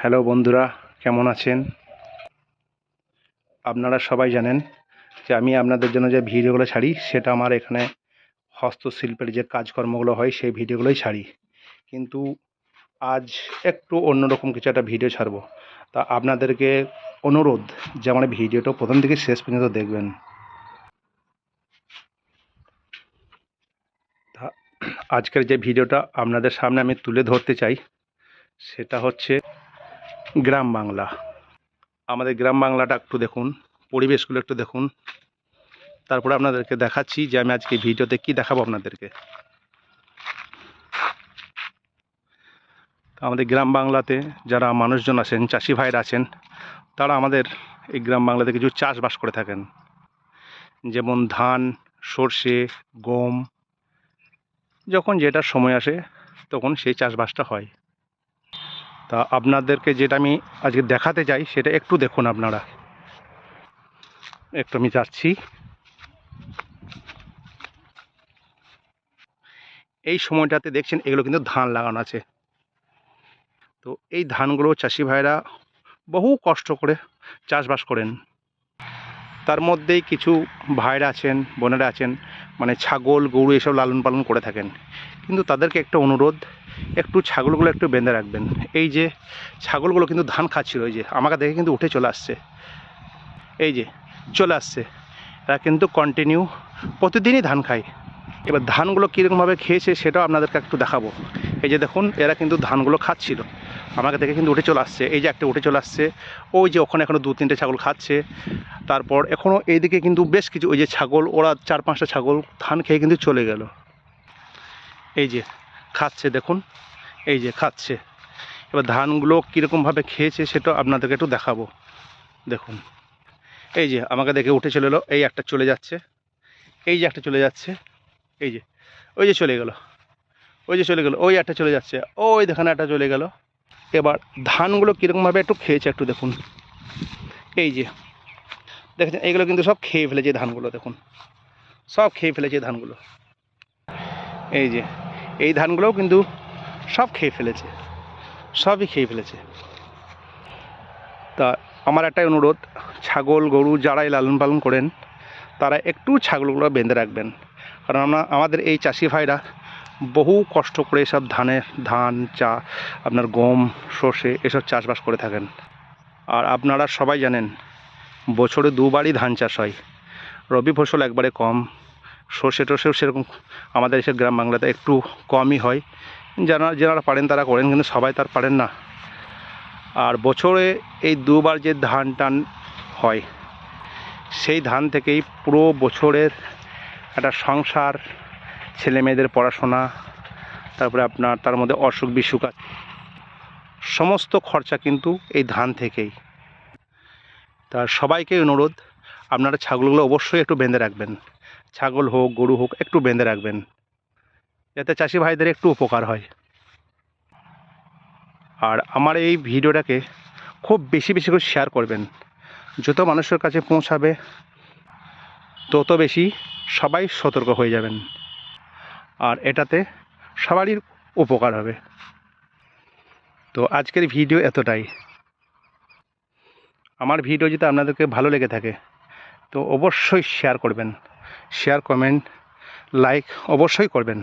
Hello বন্ধুরা, কেমন আছেন? আপনারা সবাই জানেন যে আমি আপনাদের জন্য যে ভিডিওগুলো ছাড়ি, সেটা আমার এখানে হস্তশিল্পের যে কাজকর্মগুলো হয়, সেই ভিডিওগুলোই ছাড়ি। কিন্তু আজ একটু অন্যরকম কিছু একটা ভিডিও ছাড়বো। তা আপনাদেরকে অনুরোধ যে আমার ভিডিওটা প্রথম থেকে শেষ পর্যন্ত দেখবেন। তা আজকের যে ভিডিওটা আপনাদের সামনে আমি তুলে ধরতে চাই, সেটা হচ্ছে গ্রাম বাংলা। আমাদের গ্রাম বাংলাটা একটু দেখুন, পরিবেশগুলো একটু দেখুন। তারপরে আপনাদেরকে দেখাচ্ছি যে আমি আজকে ভিডিওতে কি দেখাবো আপনাদেরকে। আমাদের গ্রাম বাংলাতে যারা মানুষজন আছেন, চাষি ভাইরা আছেন, তারা আমাদের এই গ্রাম বাংলাতে কিছু চাষবাস করে থাকেন। যেমন ধান, সর্ষে, গম, যখন যেটা সময় আসে, তখন সেই চাষবাসটা হয়। তা আপনাদেরকে যেটা আমি আজকে দেখাতে চাই, সেটা একটু দেখুন আপনারা। একটু আমি যাচ্ছি। এই সময়টাতে দেখছেন এগুলো কিন্তু ধান লাগানো আছে। তো এই ধানগুলো চাষি ভাইরা বহু কষ্ট করে চাষবাস করেন। তার মধ্যেই কিছু ভাইরা আছেন, বোনেরা আছেন মানে ছাগল, গরু এসব লালন পালন করে থাকেন। কিন্তু তাদেরকে একটা অনুরোধ একটু ছাগলগুলো একটু বেঁধে রাখবেন। এই যে ছাগলগুলো কিন্তু ধান খাচ্ছিল ওই যে আমাকে দেখে কিন্তু উঠে চলে আসছে। এই যে চলে আসছে। এরা কিন্তু কন্টিনিউ প্রতিদিনই ধান খায়। এবার ধানগুলো কীরকমভাবে খেয়েছে সেটাও আপনাদেরকে একটু দেখাবো। এই যে দেখুন, এরা কিন্তু ধানগুলো খাচ্ছিল। আমাকে দেখে কিন্তু উঠে চলে আসছে। এই যে একটা উঠে চলে আসছে। ওই যে ওখানে এখনও দু তিনটে ছাগল খাচ্ছে। তারপর এখনও এইদিকে কিন্তু বেশ কিছু, ওই যে ছাগল, ওরা চার পাঁচটা ছাগল ধান খেয়ে কিন্তু চলে গেল। এই যে খাচ্ছে, দেখুন। এই যে খাচ্ছে। এবার ধানগুলো কীরকমভাবে খেয়েছে সেটা আপনাদেরকে একটু দেখাবো। দেখুন। এই যে আমাকে দেখে উঠে চলে এলো, এই একটা চলে যাচ্ছে। এই যে একটা চলে যাচ্ছে। এই যে, ওই যে চলে গেল। ওই যে চলে গেল, ওই একটা চলে যাচ্ছে। ওই দেখেন, একটা চলে গেল। এবার ধানগুলো কীরকমভাবে একটু খেয়েছে একটু দেখুন। এই যে, দেখেছেন? এইগুলো কিন্তু সব খেয়ে ফেলেছে ধানগুলো, দেখুন। সব খেয়ে ফেলেছে ধানগুলো। এই যে এই ধানগুলোও কিন্তু সব খেয়ে ফেলেছে। সবই খেয়ে ফেলেছে। তা আমার একটাই অনুরোধ, ছাগল, গরু যারাই লালন পালন করেন, তারা একটু ছাগলগুলো বেঁধে রাখবেন। কারণ আমরা, আমাদের এই চাষি ভাইরা বহু কষ্ট করে এসব ধানের ধান, চা, আপনার গম, সর্ষে এসব চাষবাস করে থাকেন। আর আপনারা সবাই জানেন, বছরে দুবারই ধান চাষ হয়। রবি ফসল একবারে কম সর্ষে টর্ষেও সেরকম আমাদের এসে গ্রাম বাংলাতে একটু কমই হয়। যারা যারা পারেন তারা করেন, কিন্তু সবাই তার পারেন না। আর বছরে এই দুবার যে ধান টান হয়, সেই ধান থেকেই পুরো বছরের একটা সংসার, ছেলে মেয়েদের পড়াশোনা, তারপরে আপনার তার মধ্যে অসুখ বিসুখ। সমস্ত খরচা কিন্তু এই ধান থেকেই। তা সবাইকে অনুরোধ, আপনারা ছাগলগুলো অবশ্যই একটু বেঁধে রাখবেন। ছাগল হোক, গরু হোক, একটু বেঁধে রাখবেন। যাতে চাষি ভাইদের একটু উপকার হয়। আর আমার এই ভিডিওটাকে খুব বেশি বেশি করে শেয়ার করবেন। যত মানুষের কাছে পৌঁছাবে, তত বেশি সবাই সতর্ক হয়ে যাবেন। আর এটাতে সবারই উপকার হবে। তো আজকের ভিডিও এতটাই। আমার ভিডিও যদি আপনাদেরকে ভালো লেগে থাকে, তো অবশ্যই শেয়ার করবেন। শেয়ার কমেন্ট লাইক অবশ্যই করবেন।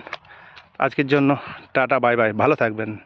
আজকের জন্য টাটা বাই বাই। ভালো থাকবেন।